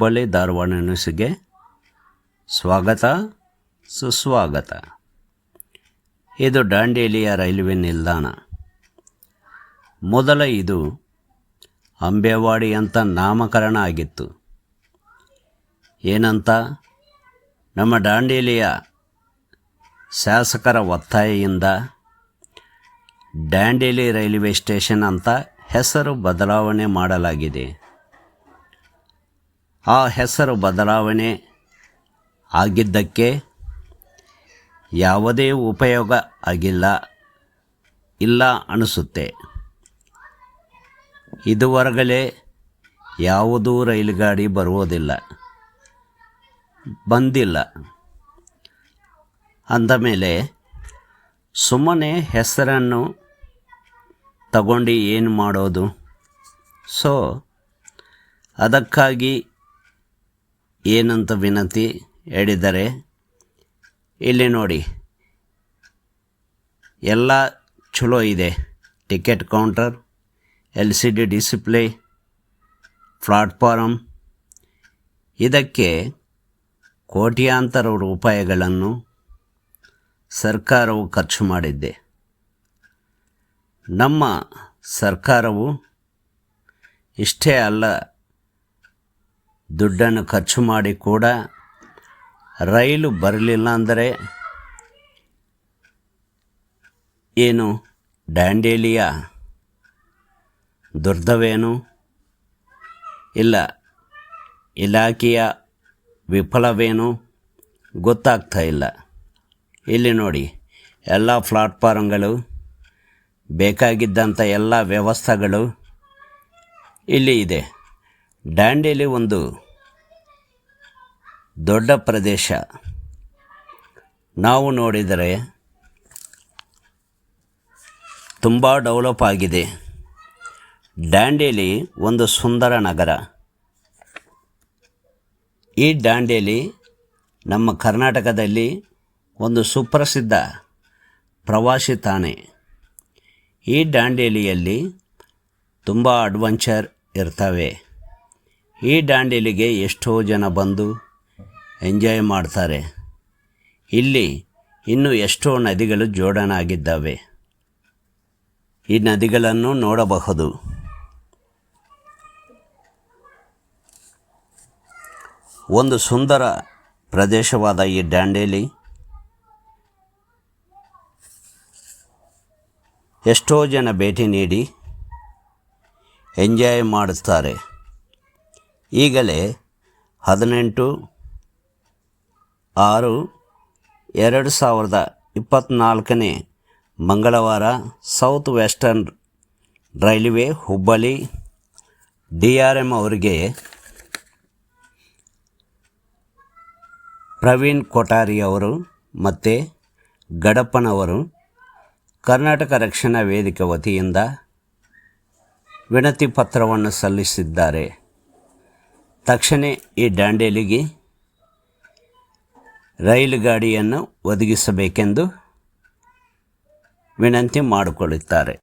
ಹುಬ್ಬಳ್ಳಿ ಧಾರವಾಡ ನ್ಯೂಸ್ಗೆ ಸ್ವಾಗತ, ಸುಸ್ವಾಗತ. ಇದು ದಾಂಡೇಲಿಯ ರೈಲ್ವೆ ನಿಲ್ದಾಣ. ಮೊದಲ ಇದು ಅಂಬೇವಾಡಿ ಅಂತ ನಾಮಕರಣ ಆಗಿತ್ತು. ಏನಂತ? ನಮ್ಮ ದಾಂಡೇಲಿಯ ಶಾಸಕರ ಒತ್ತಾಯದಿಂದ ದಾಂಡೇಲಿ ರೈಲ್ವೆ ಸ್ಟೇಷನ್ ಅಂತ ಹೆಸರು ಬದಲಾವಣೆ ಮಾಡಲಾಗಿದೆ. ಆ ಹೆಸರು ಬದಲಾವಣೆ ಆಗಿದ್ದಕ್ಕೆ ಯಾವುದೇ ಉಪಯೋಗ ಆಗಿಲ್ಲ, ಇಲ್ಲ ಅನಿಸುತ್ತೆ. ಇದುವರೆಗಲೇ ಯಾವುದೂ ರೈಲು ಗಾಡಿ ಬರುವುದಿಲ್ಲ, ಬಂದಿಲ್ಲ. ಅಂದಮೇಲೆ ಸುಮ್ಮನೆ ಹೆಸರನ್ನು ತಗೊಂಡು ಏನು ಮಾಡೋದು? ಸೊ, ಅದಕ್ಕಾಗಿ ಏನಂತ ವಿನಂತಿ ಹೇಳಿದ್ದಾರೆ ಇಲ್ಲಿ ನೋಡಿ, ಎಲ್ಲ ಚಲೋ ಇದೆ. Ticket counter, L C D display platform ಇದಕ್ಕೆ ಕೋಟ್ಯಾಂತರ ರೂಪಾಯಿಗಳನ್ನು ಸರ್ಕಾರವು ಖರ್ಚು ಮಾಡಿದ್ದೆ. ನಮ್ಮ ಸರ್ಕಾರವು ಇಷ್ಟೇ ಅಲ್ಲ ದುಡ್ಡನ್ನು ಖರ್ಚು ಮಾಡಿ ಕೂಡ ರೈಲು ಬರಲಿಲ್ಲ ಅಂದರೆ ಏನು ಡ್ಯಾಂಡೇಲಿಯ ದುರ್ದವೇನು? ಇಲ್ಲ, ಇಲಾಖೆಯ ವಿಫಲವೇನು? ಗೊತ್ತಾಗ್ತಾ ಇಲ್ಲ. ಇಲ್ಲಿ ನೋಡಿ, ಎಲ್ಲ ಪ್ಲಾಟ್ಫಾರ್ಮ್ಗಳು ಬೇಕಾಗಿದ್ದಂಥ ಎಲ್ಲ ವ್ಯವಸ್ಥೆಗಳು ಇಲ್ಲಿ ಇದೆ. ಡ್ಯಾಂಡೇಲಿ ಒಂದು ದೊಡ್ಡ ಪ್ರದೇಶ. ನಾವು ನೋಡಿದರೆ ತುಂಬ ಡೆವಲಪ್ ಆಗಿದೆ. ಡ್ಯಾಂಡೇಲಿ ಒಂದು ಸುಂದರ ನಗರ. ಈ ಡ್ಯಾಂಡೇಲಿ ನಮ್ಮ ಕರ್ನಾಟಕದಲ್ಲಿ ಒಂದು ಸುಪ್ರಸಿದ್ಧ ಪ್ರವಾಸಿ ತಾಣೆ. ಈ ದಾಂಡೇಲಿಯಲ್ಲಿ ತುಂಬ ಅಡ್ವೆಂಚರ್ ಇರ್ತವೆ. ಈ ದಾಂಡೇಲಿಗೆ ಎಷ್ಟೋ ಜನ ಬಂದು ಎಂಜಾಯ್ ಮಾಡ್ತಾರೆ. ಇಲ್ಲಿ ಇನ್ನೂ ಎಷ್ಟೋ ನದಿಗಳು ಜೋಡಣಾಗಿದ್ದಾವೆ. ಈ ನದಿಗಳನ್ನು ನೋಡಬಹುದು. ಒಂದು ಸುಂದರ ಪ್ರದೇಶವಾದ ಈ ದಾಂಡೇಲಿ. ಎಷ್ಟೋ ಜನ ಭೇಟಿ ನೀಡಿ ಎಂಜಾಯ್ ಮಾಡುತ್ತಾರೆ. ಈಗಲೇ ಹದಿನೆಂಟು, ಆರು, ಎರಡು ಸಾವಿರದ ಇಪ್ಪತ್ತ್ನಾಲ್ಕನೇ ಮಂಗಳವಾರ south western railway Hubballi D R M ಅವರಿಗೆ ಪ್ರವೀಣ್ ಕೊಠಾರಿ ಅವರು ಮತ್ತು ಗಡಪ್ಪನವರು ಕರ್ನಾಟಕ ರಕ್ಷಣಾ ವೇದಿಕೆ ವತಿಯಿಂದ ವಿನತಿ ಪತ್ರವನ್ನು ಸಲ್ಲಿಸಿದ್ದಾರೆ. ತಕ್ಷಣ ಈ ದಾಂಡೇಲಿಗೆ ರೈಲು ಗಾಡಿಯನ್ನು ಒದಗಿಸಬೇಕೆಂದು ವಿನಂತಿ ಮಾಡಿಕೊಳ್ಳುತ್ತಾರೆ.